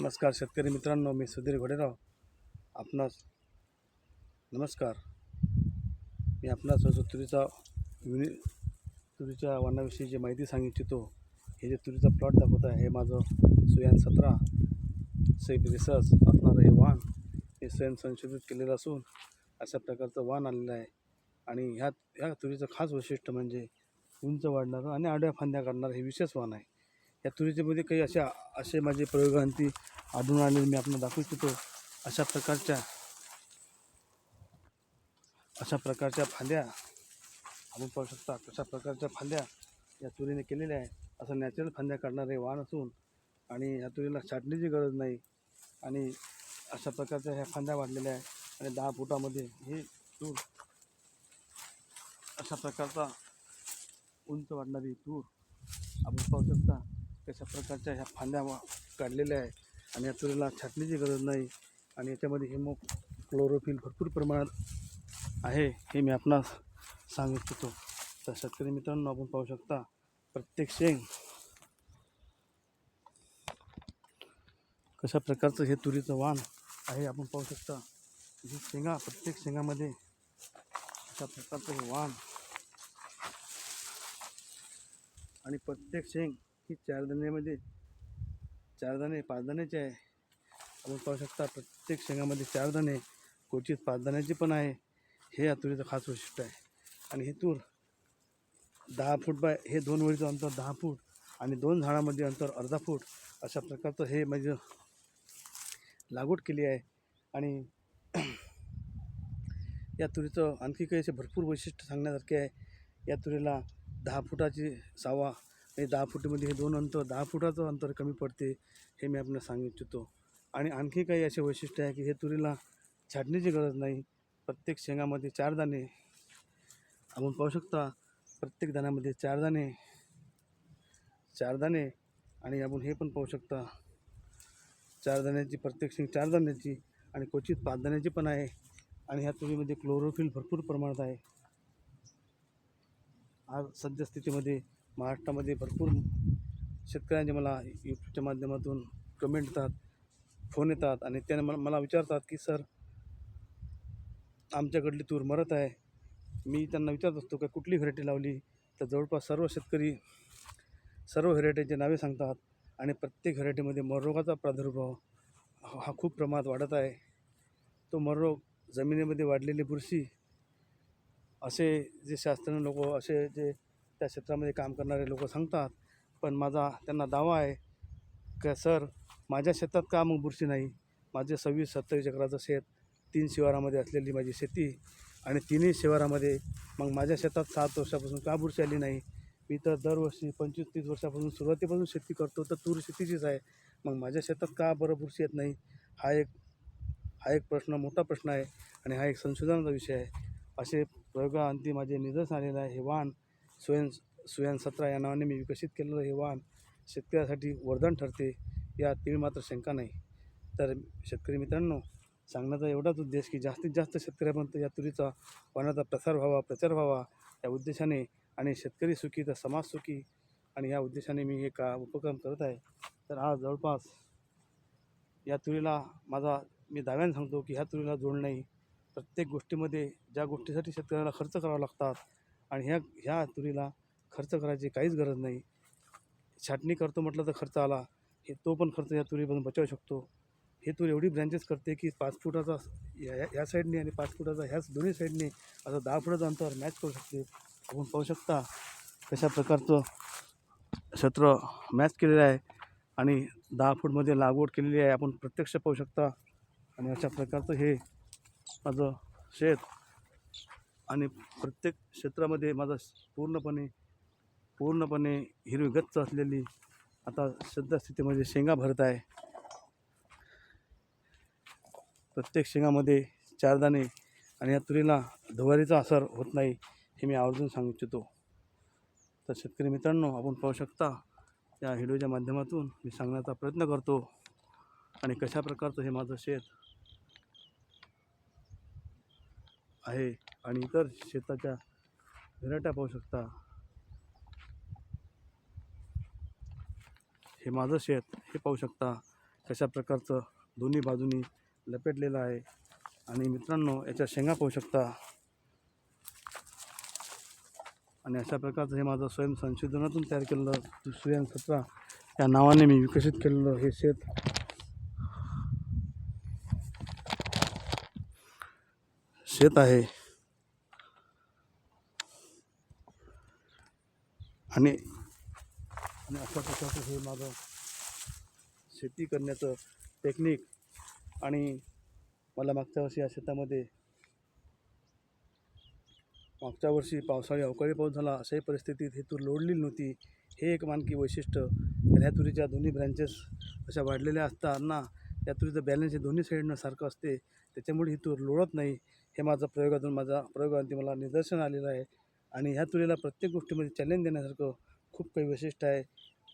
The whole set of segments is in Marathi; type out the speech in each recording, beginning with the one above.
नमस्कार शेतकरी मित्रांनो मी सुधीर घोडेराव. आपणास नमस्कार. मी आपणास जो तुरीचा युनि तुरीच्या वाणाविषयी जी माहिती सांगू इच्छितो हे जे तुरीचा प्लॉट दाखवत आहे हे माझं सुयान सतरा. सैप रिसर्च असणारं हे वाण हे स्वयं संशोधित केलेलं असून अशा प्रकारचं वाण आलेलं आहे. आणि ह्या ह्या तुरीचं खास वैशिष्ट्य म्हणजे उंच वाढणारं आणि आडव्या फांद्या काढणारं हे विशेष वाण आहे. या तुरीच्यामध्ये काही अशा असे माझे प्रयोगांती आढळून आलेले मी आपण दाखवू इच्छितो. अशा प्रकारच्या अशा प्रकारच्या फांद्या आपण पाहू शकता. अशा प्रकारच्या फांद्या या तुरीने केलेल्या आहे असं नॅचरल फांद्या काढणारे वाण असून आणि या तुरीला छाटणीची गरज नाही. आणि अशा प्रकारच्या ह्या फांद्या वाढलेल्या आहे आणि दहा फुटामध्ये हे तूर अशा प्रकारचा उंच वाढणारी तूर आपण पाहू शकता. कशा प्रकारच्या ह्या फांद्या काढलेल्या आहे आणि या तुरीला छाटणीची गरज नाही आणि याच्यामध्ये हिमो क्लोरोफिल भरपूर प्रमाणात आहे हे मी आपणास सांगू इच्छितो. तर शेतकरी मित्रांनो आपण पाहू शकता प्रत्येक शेंग कशा प्रकारचं हे तुरीचं वाण आहे आपण पाहू शकता. ही शेंगा प्रत्येक शेंगामध्ये अशा प्रकारचं हे वाण आणि प्रत्येक शेंग ही चार दाण्यामध्ये चार दाणे पाच दाण्याचे आहे. आपण पाहू शकता प्रत्येक शेंगामध्ये चार दाणे क्वचित पाच दाण्याची पण आहे. हे या तुरीचं खास वैशिष्ट्य आहे. आणि ही तूर दहा फूट बाय हे दोन वळीचं अंतर दहा फूट आणि दोन झाडामध्ये अंतर अर्धा फूट अशा प्रकारचं हे म्हणजे लागवड केली आहे. आणि या तुरीचं आणखी काही असे भरपूर वैशिष्ट्य सांगण्यासारखे आहे. या तुरीला दहा फुटाची सावा आणि दहा फुटीमध्ये हे दोन अंतर दहा फुटाचं अंतर कमी पडते हे मी आपल्याला सांगू इच्छितो. आणि आणखी काही असे वैशिष्ट्य आहे की हे तुरीला छाटण्याची गरज नाही. प्रत्येक शेंगामध्ये चार दाणे आपण पाहू शकता. प्रत्येक दाण्यामध्ये चार दाणे चार दाणे आणि आपण हे पण पाहू शकता. चार दाण्याची प्रत्येक शेंग चार दाण्याची आणि क्वचित पाच दाण्याची पण आहे. आणि ह्या तुरीमध्ये क्लोरोफिल भरपूर प्रमाणात आहे. आज सद्यस्थितीमध्ये महाराष्ट्रामध्ये भरपूर शेतकऱ्यांचे मला यूट्यूबच्या माध्यमातून कमेंट येतात फोन येतात आणि त्याने मला मला विचारतात की सर आमच्याकडली तूर मरत आहे. मी त्यांना विचारत असतो का कुठली व्हरायटी लावली? तर जवळपास सर्व शेतकरी सर्व व्हरायटीचे नावे सांगतात आणि प्रत्येक व्हरायटीमध्ये मररोगाचा प्रादुर्भाव हा हा खूप प्रमाणात वाढत आहे. तो मररोग जमिनीमध्ये वाढलेली बुरशी असे जे शास्त्रज्ञ लोक असे जे त्या क्षेत्रामध्ये काम करणारे लोक सांगतात पण माझा त्यांना दावा आहे का सर माझ्या शेतात का मग बुरशी नाही? माझे सव्वीस सत्तावीस एकराचं शेत तीन शिवारामध्ये असलेली माझी शेती आणि तिन्ही शिवारामध्ये मग माझ्या शेतात सात वर्षापासून का बुरशी आली नाही? मी तर दरवर्षी पंचवीस तीस वर्षापासून सुरुवातीपासून शेती करतो तर तूर शेतीचीच आहे. मग माझ्या शेतात का बरं बुरशी येत नाही? हा एक हा एक प्रश्न मोठा प्रश्न आहे आणि हा एक संशोधनाचा विषय आहे. असे प्रयोगाअंती माझे निदर्शन आलेलं आहे. हे वाण स्वयं स्वयं सतरा या नावाने मी विकसित केलेलं हे वाण शेतकऱ्यासाठी वरदान ठरते या तीळ मात्र शंका नाही. तर शेतकरी मित्रांनो सांगण्याचा एवढाच उद्देश की जास्तीत जास्त शेतकऱ्यापर्यंत या तुरीचा वाहनाचा प्रसार व्हावा प्रचार व्हावा या उद्देशाने आणि शेतकरी सुखी तर समाज सुखी आणि या उद्देशाने मी हे का उपक्रम करत आहे. तर आज जवळपास या तुरीला माझा मी दाव्याने सांगतो की ह्या तुरीला जोड नाही प्रत्येक गोष्टीमध्ये ज्या गोष्टीसाठी शेतकऱ्याला खर्च करावा लागतात आणि ह्या ह्या तुरीला खर्च करायची काहीच गरज नाही. छाटणी करतो म्हटलं तर खर्च आला. हे तो पण खर्च या तुरीपासून बचावू शकतो. हे तूर एवढी ब्रँचेस करते की पाच फुटाचा या या- साईडने आणि पाच फुटाचा ह्याच दोन्ही साईडने असं दहा फुटाचं अंतर मॅच करू शकते. आपण पाहू शकता कशा प्रकारचं क्षेत्र मॅच केलेलं आहे आणि दहा फूटमध्ये लागवड केलेली आहे. आपण प्रत्यक्ष पाहू शकता. आणि अशा प्रकारचं हे माझं शेत आणि प्रत्येक क्षेत्रामध्ये माझं पूर्णपणे पूर्णपणे हिरवी गच्च असलेली आता सध्या स्थितीमध्ये शेंगा भरत आहे. प्रत्येक शेंगामध्ये चार दाणे आणि या तुरीला धुवारीचा असर होत नाही हे मी आवर्जून सांगू इच्छितो. तर शेतकरी मित्रांनो आपण पाहू शकता या व्हिडिओच्या माध्यमातून मी सांगण्याचा प्रयत्न करतो आणि कशा प्रकारचं हे माझं शेत आहे आणि इतर शेताच्या व्हरायट्या पाहू शकता. हे माझं शेत हे पाहू शकता कशा प्रकारचं दोन्ही बाजूनी लपेटलेलं आहे. आणि मित्रांनो याच्या शेंगा पाहू शकता. आणि अशा प्रकारचं हे माझं स्वयं संशोधनातून तयार केलेलं सूर्यन सत्रा या नावाने मी विकसित केलेलं हे शेत. शेत आहे. आणि आणि अशा प्रकारचं हे माझं शेती करण्याचं टेक्निक आणि मला मागच्या वर्षी या शेतामध्ये मागच्या वर्षी पावसाळी अवकाळी पाऊस झाला अशाही परिस्थितीत ही तूर लोडलेली नव्हती. हे एक मानकी वैशिष्ट्य. ह्या तुरीच्या दोन्ही ब्रँचेस अशा वाढलेल्या असताना या तुरीचं बॅलन्स हे दोन्ही साईडनं सारखं असते. त्याच्यामुळे ही तूर लोळत नाही. हे माझं प्रयोगातून माझा प्रयोगांती मला निदर्शन आलेलं आहे. आणि ह्या तुरीला प्रत्येक गोष्टीमध्ये चॅलेंज देण्यासारखं खूप काही वैशिष्ट्य आहे.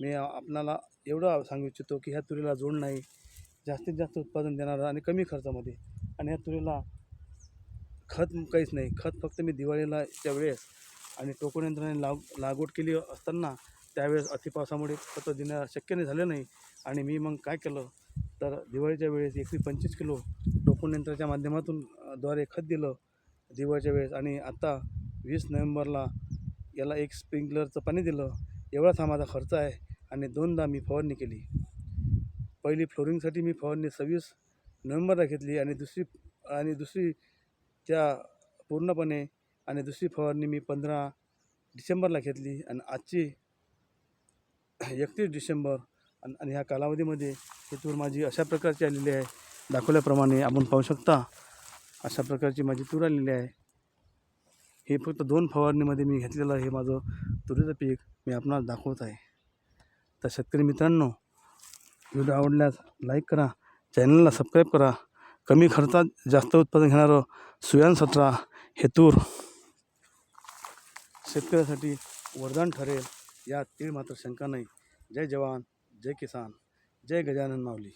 मी आपणाला एवढं सांगू इच्छितो की ह्या तुरीला जोड नाही. जास्तीत जास्त उत्पादन देणारं आणि कमी खर्चामध्ये. आणि ह्या तुरीला खत काहीच नाही. खत फक्त मी दिवाळीला त्यावेळेस आणि टोकन यंत्राने लाग लागवड केली असताना त्यावेळेस अतिपावसामुळे खतं देणं शक्य नाही झालं नाही. आणि मी मग काय केलं? तर दिवाळीच्या वेळेस एकशे पंचवीस किलो टोकून यंत्राच्या माध्यमातून द्वारे खत दिलं दिवाळीच्या वेळेस. आणि आत्ता वीस नोव्हेंबरला याला एक स्प्रिंकलरचं पाणी दिलं. एवढाच हा माझा खर्च आहे आणि दोनदा मी फवारणी केली. पहिली फ्लोरिंगसाठी मी फवारणी सव्वीस नोव्हेंबरला घेतली आणि दुसरी आणि दुसरी त्या पूर्णपणे आणि दुसरी फवारणी मी पंधरा डिसेंबरला घेतली. आणि आजची एकतीस डिसेंबर आणि आणि ह्या कालावधीमध्ये ही तूर माझी अशा प्रकारची आलेली आहे. दाखवल्याप्रमाणे आपण पाहू शकता अशा प्रकारची माझी तूर आलेली आहे. हे फक्त दोन फवारणीमध्ये मी घेतलेलं हे माझं तुरीचं पीक मी आपणास दाखवत आहे. तर शेतकरी मित्रांनो व्हिडिओ आवडल्यास लाईक करा चॅनलला सबस्क्राईब करा. कमी खर्चात जास्त उत्पादन घेणारं सुयान सतरा हे तूर शेतकऱ्यासाठी वरदान ठरेल. यात तीळ मात्र शंका नाही. जय जवान जय किसान जय गजानन माऊली.